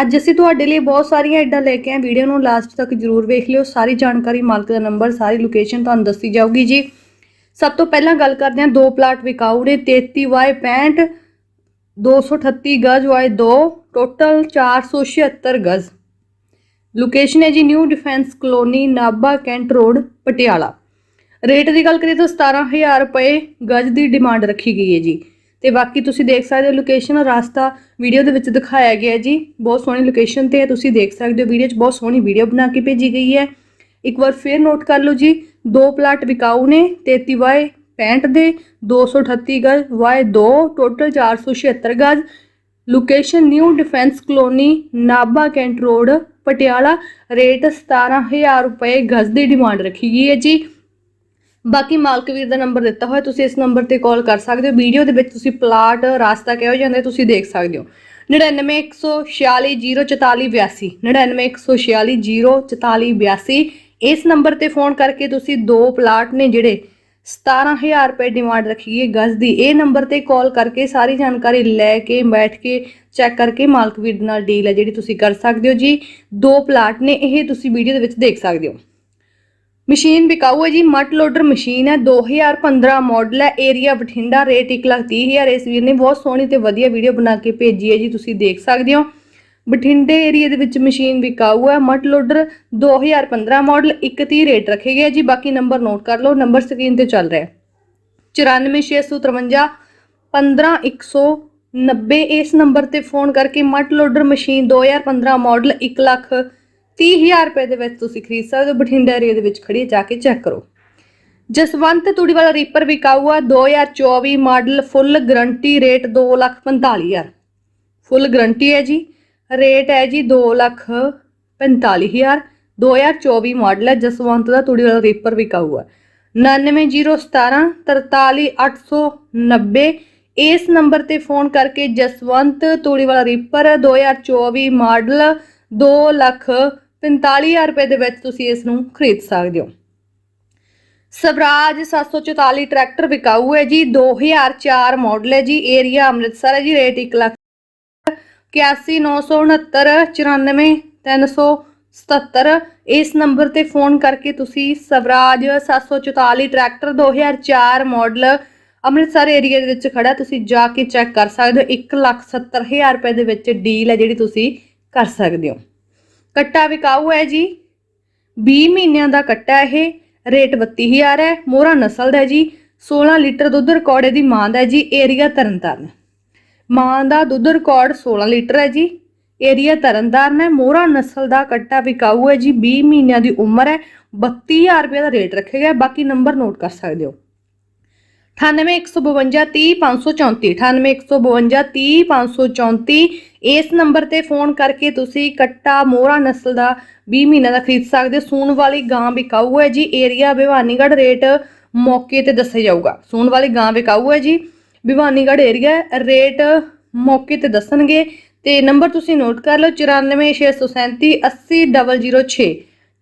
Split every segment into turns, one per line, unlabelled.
ਅੱਜ ਅਸੀਂ ਤੁਹਾਡੇ ਲਈ ਬਹੁਤ ਸਾਰੀਆਂ ਐਡਾਂ ਲੈ ਕੇ ਆਏ ਵੀਡੀਓ ਨੂੰ ਲਾਸਟ ਤੱਕ ਜਰੂਰ ਵੇਖ ਲਿਓ। ਸਾਰੀ ਜਾਣਕਾਰੀ, ਮਾਲਕ ਦਾ ਨੰਬਰ ਸਾਰੀ ਲੋਕੇਸ਼ਨ ਤੁਹਾਨੂੰ ਦੱਸੀ ਜਾਊਗੀ ਜੀ। ਸਭ ਤੋਂ ਪਹਿਲਾਂ ਗੱਲ ਕਰਦੇ ਹਾਂ। ਦੋ ਪਲਾਟ ਵਿਕਾਊ ਨੇ। 33Y65 238 ਗਜ ਵਾਏ 2 ਟੋਟਲ 476 ਗਜ। ਲੋਕੇਸ਼ਨ ਹੈ ਜੀ new defence colony Nabha cantt road, Patiala. Rate ਦੀ ਗੱਲ ਕਰੀਏ ਤਾਂ 17000 ਰੁਪਏ ਗਜ ਦੀ ਡਿਮਾਂਡ ਰੱਖੀ ਗਈ ਹੈ ਜੀ। ਤੇ ਬਾਕੀ ਤੁਸੀਂ ਦੇਖ ਸਕਦੇ ਹੋ ਲੋਕੇਸ਼ਨ ਰਾਸਤਾ ਵੀਡੀਓ ਦੇ ਵਿੱਚ ਦਿਖਾਇਆ ਗਿਆ ਜੀ। ਬਹੁਤ ਸੋਹਣੀ ਲੋਕੇਸ਼ਨ ਤੇ ਹੈ ਤੁਸੀਂ ਦੇਖ ਸਕਦੇ ਹੋ ਵੀਡੀਓ 'ਚ ਬਹੁਤ ਸੋਹਣੀ ਵੀਡੀਓ ਬਣਾ ਕੇ ਭੇਜੀ ਗਈ ਹੈ। ਇੱਕ ਵਾਰ ਫੇਰ ਨੋਟ ਕਰ ਲਓ ਜੀ, ਦੋ ਪਲਾਟ ਵਿਕਾਊ ਨੇ 33 ਵਾਏ 65 ਦੇ 238 ਗਜ, ਵਾਏ 2 ਟੋਟਲ 476 ਗਜ। Location new defence colony Nabha cantt road Patiala. Rate 17000 ਰੁਪਏ ਗਜ਼ ਦੀ ਡਿਮਾਂਡ ਰੱਖੀ ਗਈ ਹੈ ਜੀ। ਬਾਕੀ ਮਾਲਕ ਵੀਰ ਦਾ ਨੰਬਰ ਦਿੱਤਾ ਹੋਇਆ, ਤੁਸੀਂ ਇਸ ਨੰਬਰ ਤੇ ਕਾਲ ਕਰ ਸਕਦੇ ਹੋ। ਵੀਡੀਓ ਦੇ ਵਿੱਚ ਤੁਸੀਂ ਪਲਾਟ ਰਾਸਤਾ ਕਿਹੋ ਜਾਂਦਾ ਤੁਸੀਂ ਦੇਖ ਸਕਦੇ ਹੋ। 9914404482 9914404482 ਇਸ ਨੰਬਰ ਤੇ ਫੋਨ ਕਰਕੇ ਤੁਸੀਂ ਦੋ ਪਲਾਟ ਨੇ ਜਿਹੜੇ 17000 ਰੁਪਏ ਡਿਮਾਂਡ ਰੱਖੀ ਹੈ ਗਜ਼ ਦੀ, ਇਹ ਨੰਬਰ ਤੇ ਕਾਲ ਕਰਕੇ ਸਾਰੀ ਜਾਣਕਾਰੀ ਲੈ ਕੇ, ਬੈਠ ਕੇ ਚੈੱਕ ਕਰਕੇ ਮਾਲਕ ਵੀਰ ਨਾਲ ਡੀਲ ਹੈ ਜਿਹੜੀ ਤੁਸੀਂ ਕਰ ਸਕਦੇ ਹੋ ਜੀ। ਦੋ ਪਲਾਟ ਨੇ, ਇਹ ਤੁਸੀਂ ਵੀਡੀਓ ਦੇ ਵਿੱਚ ਦੇਖ ਸਕਦੇ ਹੋ। ਮਸ਼ੀਨ ਵਿਕਾਊ ਹੈ ਜੀ ਮਟ ਲੋਡਰ ਮਸ਼ੀਨ ਹੈ 2015 ਮਾਡਲ ਹੈ ਏਰੀਆ ਬਠਿੰਡਾ ਰੇਟ 130000 ਇਸ ਵੀਰ ਨੇ ਬਹੁਤ ਸੋਹਣੀ ਤੇ ਵਧੀਆ ਵੀਡੀਓ ਬਣਾ ਕੇ ਭੇਜੀ ਹੈ ਜੀ, ਤੁਸੀਂ ਦੇਖ ਸਕਦੇ ਹੋ। ਬਠਿੰਡੇ ਏਰੀਆ ਦੇ ਵਿੱਚ ਮਸ਼ੀਨ ਵਿਕਾਊ ਹੈ ਮਟ ਲੋਡਰ 2015 ਮਾਡਲ 130 ਰੇਟ ਰੱਖੇ ਗਏ ਜੀ, ਬਾਕੀ ਨੰਬਰ ਨੋਟ ਕਰ ਲਓ ਨੰਬਰ ਸਕਰੀਨ ਤੇ ਚੱਲ ਰਿਹਾ ਹੈ। 94653 15190 ਇਸ ਨੰਬਰ ਤੇ ਫੋਨ ਕਰਕੇ ਮਟ ਲੋਡਰ ਮਸ਼ੀਨ 2015 ਮਾਡਲ 1 ਲੱਖ 30000 ਰੁਪਏ ਦੇ ਵਿੱਚ ਤੁਸੀਂ ਖਰੀਦ ਸਕਦੇ ਹੋ। ਬਠਿੰਡਾ ਏਰੀਆ ਦੇ ਵਿੱਚ ਖੜੀ ਜਾ ਕੇ ਚੈੱਕ ਕਰੋ। ਜਸਵੰਤ ਤੂੜੀ ਵਾਲਾ ਰੀਪਰ ਵਿਕਾਊ ਆ 2024 model full guarantee rate 245000 full guarantee ਹੈ ਜੀ। ਰੇਟ ਹੈ ਜੀ 245000 2024 ਮਾਡਲ ਹੈ, ਜਸਵੰਤ ਦਾ ਤੂੜੀ ਵਾਲਾ ਰੀਪਰ ਵਿਕਾਊ ਆ 99017 43890 ਇਸ ਨੰਬਰ ਤੇ ਫੋਨ ਕਰਕੇ ਜਸਵੰਤ ਤੂੜੀ ਵਾਲਾ ਰੀਪਰ 2024 ਮਾਡਲ 2 ਲੱਖ 45000 ਰੁਪਏ ਦੇ ਵਿੱਚ ਤੁਸੀਂ ਇਸ ਨੂੰ ਖਰੀਦ ਸਕਦੇ ਹੋ। ਸਵਰਾਜ 744 ਟਰੈਕਟਰ ਵਿਕਾਊ ਹੈ ਜੀ 2004 ਮਾਡਲ ਹੈ ਜੀ, ਏਰੀਆ ਅੰਮ੍ਰਿਤਸਰ ਹੈ ਜੀ, ਰੇਟ 1 ਲੱਖ 819669 94377 ਇਸ ਨੰਬਰ ਤੇ ਫੋਨ ਕਰਕੇ ਤੁਸੀਂ Swaraj 744 tractor 2004 model Amritsar area ਦੇ ਵਿੱਚ ਖੜਾ ਤੁਸੀਂ ਜਾ ਕੇ ਚੈੱਕ ਕਰ ਸਕਦੇ ਹੋ 170000 ਰੁਪਏ ਦੇ ਵਿੱਚ ਡੀਲ ਹੈ ਜਿਹੜੀ ਤੁਸੀਂ ਕਰ ਸਕਦੇ ਹੋ। ਕੱਟਾ ਵਿਕਾਊ ਹੈ ਜੀ। 20 ਮਹੀਨਿਆਂ ਦਾ ਕੱਟਾ ਇਹ, ਰੇਟ 32000 ਹੈ, ਮੋਹਰਾ ਨਸਲ ਦਾ ਹੈ ਜੀ। 16 ਲੀਟਰ ਦੁੱਧ ਰਿਕਾਰਡ ਦੀ ਮਾਂ ਦਾ ਹੈ ਜੀ ਏਰੀਆ ਤਰਨਤਾਰਨ। ਮਾਂ ਦਾ ਦੁੱਧ ਰਿਕਾਰਡ 16 ਲੀਟਰ ਹੈ ਜੀ। ਏਰੀਆ ਤਰਨਤਾਰਨ ਹੈ, ਮੋਹਰਾ ਨਸਲ ਦਾ ਕੱਟਾ ਵਿਕਾਊ ਹੈ ਜੀ। 20 ਮਹੀਨਿਆਂ ਦੀ ਉਮਰ ਹੈ 32000 ਰੁਪਏ ਦਾ ਰੇਟ ਰੱਖਿਆ ਗਿਆ, ਬਾਕੀ ਨੰਬਰ ਨੋਟ ਕਰ ਸਕਦੇ ਹੋ। 9815230534 9815230534 ਇਸ ਨੰਬਰ ਤੇ ਫੋਨ ਕਰਕੇ ਤੁਸੀਂ ਕੱਟਾ ਮੋਹਰਾ ਨਸਲ ਦਾ 20 ਮਹੀਨਾ ਦਾ ਖਰੀਦ ਸਕਦੇ ਹੋ। ਸੂਣ ਵਾਲੀ ਗਾਂ ਵਿਕਾਊ ਹੈ ਜੀ। ਏਰੀਆ ਭਿਵਾਨੀਗੜ੍ਹ ਰੇਟ ਮੌਕੇ ਤੇ ਦੱਸਿਆ ਜਾਊਗਾ। ਸੂਣ ਵਾਲੀ ਗਾਂ ਵਿਕਾਊ ਹੈ ਜੀ। ਭਿਵਾਨੀਗੜ੍ਹ ਏਰੀਆ ਰੇਟ ਮੌਕੇ ਤੇ ਦੱਸਣਗੇ। ਤੇ ਨੰਬਰ ਤੁਸੀਂ ਨੋਟ ਕਰ ਲਓ 94637 80006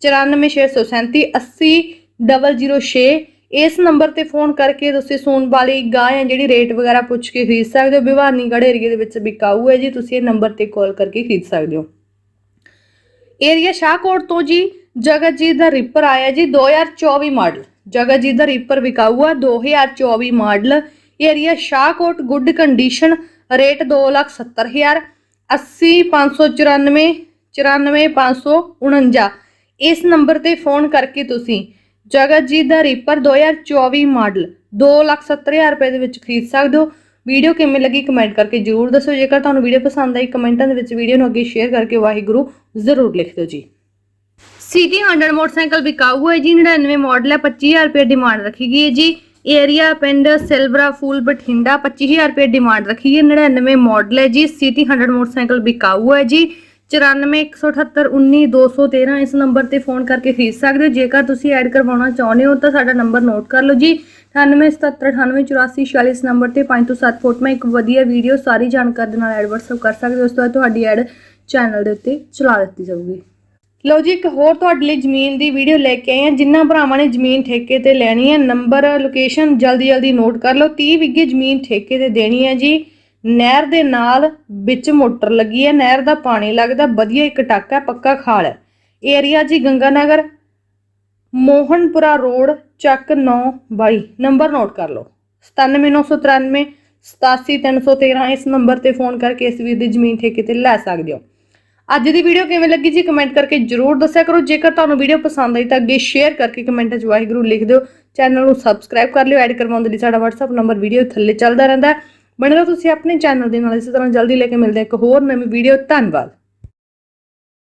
94637 80006 ਇਸ ਨੰਬਰ ਤੇ ਫੋਨ ਕਰਕੇ ਤੁਸੀਂ ਸੂਣ ਵਾਲੀ ਗਾਂ ਹੈ ਜਿਹੜੀ ਰੇਟ ਵਗੈਰਾ ਪੁੱਛ ਕੇ ਖਰੀਦ ਸਕਦੇ ਹੋ। ਭਿਵਾਨੀਗੜ੍ਹ ਏਰੀਆ ਦੇ ਵਿੱਚ ਵਿਕਾਊ ਹੈ ਜੀ, ਤੁਸੀਂ ਇਹ ਨੰਬਰ ਤੇ ਕਾਲ ਕਰਕੇ ਖਰੀਦ ਸਕਦੇ ਹੋ। ਏਰੀਆ ਸ਼ਾਹਕੋਟ ਤੋਂ ਜੀ, ਜਗਤਜੀਤ ਦਾ ਰਿਪਰ ਆਇਆ ਜੀ 2024 ਮਾਡਲ ਜਗਤਜੀਤ ਦਾ ਰੀਪਰ ਵਿਕਾਊ ਆ 2024 model area Shahkot good condition rate 270000 80594 94549 ਇਸ ਨੰਬਰ ਤੇ ਫੋਨ ਕਰਕੇ ਤੁਸੀਂ ਜਗਤਜੀਤ ਦਾ ਰੀਪਰ 2024 ਮਾਡਲ 270000 ਰੁਪਏ ਦੇ ਵਿੱਚ ਖਰੀਦ ਸਕਦੇ ਹੋ। ਵੀਡੀਓ ਕਿਵੇਂ ਲੱਗੀ ਕਮੈਂਟ ਕਰਕੇ ਜਰੂਰ ਦੱਸੋ ਜੇਕਰ ਤੁਹਾਨੂੰ ਵੀਡੀਓ ਪਸੰਦ ਆਈ, ਕਮੈਂਟਾਂ ਦੇ ਵਿੱਚ ਵੀਡੀਓ ਨੂੰ ਅੱਗੇ ਸ਼ੇਅਰ ਕਰਕੇ ਵਾਹਿਗੁਰੂ ਜ਼ਰੂਰ ਲਿਖ ਦਿਓ ਜੀ। ਸਿਟੀ 100 ਮੋਟਰਸਾਈਕਲ ਵਿਕਾਊ ਹੈ ਜੀ 99 ਮਾਡਲ ਹੈ 25000 ਰੁਪਏ ਡਿਮਾਂਡ ਰੱਖੀ ਗਈ ਹੈ ਜੀ। ਏਰੀਆ ਪਿੰਡ ਸਿਲਵਰਾ ਫੂਲ ਬਠਿੰਡਾ 25000 ਰੁਪਏ ਡਿਮਾਂਡ ਰੱਖੀ ਹੈ 99 ਮਾਡਲ ਹੈ ਜੀ। ਸਿਟੀ 100 ਮੋਟਰਸਾਈਕਲ ਵਿਕਾਊ ਹੈ ਜੀ। 9417819213 ਇਸ ਨੰਬਰ ਤੇ ਫੋਨ ਕਰਕੇ ਖਰੀਦ ਸਕਦੇ ਹੋ। ਜੇਕਰ ਤੁਸੀਂ ਐਡ ਕਰਵਾਉਣਾ ਚਾਹੁੰਦੇ ਹੋ ਤਾਂ ਸਾਡਾ ਨੰਬਰ ਨੋਟ ਕਰ ਲਓ ਜੀ। 9877988446 ਇਸ ਨੰਬਰ ਤੇ 5 ਤੋਂ 7 ਫੋਟੋਆਂ, ਇੱਕ ਵਧੀਆ ਵੀਡੀਓ, ਸਾਰੀ ਜਾਣਕਾਰੀ ਦੇ ਨਾਲ ਐਡ WhatsApp ਕਰ ਸਕਦੇ ਹੋ। ਉਸ ਤੋਂ ਬਾਅਦ ਤੁਹਾਡੀ ਐਡ ਚੈਨਲ ਦੇ ਉੱਤੇ ਚਲਾ ਦਿੱਤੀ ਜਾਊਗੀ। ਲਓ ਜੀ, ਇੱਕ ਹੋਰ ਤੁਹਾਡੇ ਲਈ ਜ਼ਮੀਨ ਦੀ ਵੀਡੀਓ ਲੈ ਕੇ ਆਏ ਹਾਂ। ਜਿਨ੍ਹਾਂ ਭਰਾਵਾਂ ਨੇ ਜ਼ਮੀਨ ਠੇਕੇ ਤੇ ਲੈਣੀ ਹੈ, ਨੰਬਰ, ਲੋਕੇਸ਼ਨ ਜਲਦੀ ਜਲਦੀ ਨੋਟ ਕਰ ਲਓ। 30 ਵਿਗੇ ਜ਼ਮੀਨ ਠੇਕੇ ਤੇ ਦੇਣੀ ਹੈ ਜੀ। ਨਹਿਰ ਦੇ ਨਾਲ ਵਿੱਚ ਮੋਟਰ ਲੱਗੀ ਹੈ, ਨਹਿਰ ਦਾ ਪਾਣੀ ਲੱਗਦਾ, ਵਧੀਆ ਇੱਕ ਟੱਕ ਹੈ, ਪੱਕਾ ਖਾਲ ਹੈ। ਏਰੀਆ ਜੀ ਗੰਗਾਨਗਰ, ਮੋਹਨਪੁਰਾ ਰੋਡ, ਚੱਕ 922 ਨੰਬਰ ਨੋਟ ਕਰ ਲਓ। 97993 87313 ਇਸ ਨੰਬਰ ਤੇ ਫੋਨ ਕਰਕੇ ਇਸ ਵੀਰ ਦੀ ਜ਼ਮੀਨ ਠੇਕੇ ਤੇ ਲੈ ਸਕਦੇ ਹੋ। ਅੱਜ ਦੀ ਵੀਡੀਓ ਕਿਵੇਂ ਲੱਗੀ ਜੀ, ਕਮੈਂਟ ਕਰਕੇ ਜਰੂਰ ਦੱਸਿਆ ਕਰੋ। ਜੇਕਰ ਤੁਹਾਨੂੰ ਵੀਡੀਓ ਪਸੰਦ ਆਈ ਤਾਂ ਅੱਗੇ ਸ਼ੇਅਰ ਕਰਕੇ ਕਮੈਂਟ 'ਚ ਵਾਹਿਗੁਰੂ ਲਿਖ ਦਿਓ। ਚੈਨਲ ਨੂੰ ਸਬਸਕ੍ਰਾਈਬ ਕਰ ਲਿਓ, ਐਡ ਕਰਵਾਉਣ ਦੇ ਲਈ ਸਾਡਾ WhatsApp ਨੰਬਰ ਵੀਡੀਓ ਥੱਲੇ ਚੱਲਦਾ ਰਹਿੰਦਾ ਹੈ। ਬਣੇ ਰਹੋ ਤੁਸੀਂ ਆਪਣੇ ਚੈਨਲ ਦੇ ਨਾਲ। ਇਸੇ ਤਰ੍ਹਾਂ ਜਲਦੀ ਲੈ ਕੇ ਮਿਲਦੇ ਹਾਂ ਇੱਕ ਹੋਰ ਨਵੀਂ ਵੀਡੀਓ ਧੰਨਵਾਦ।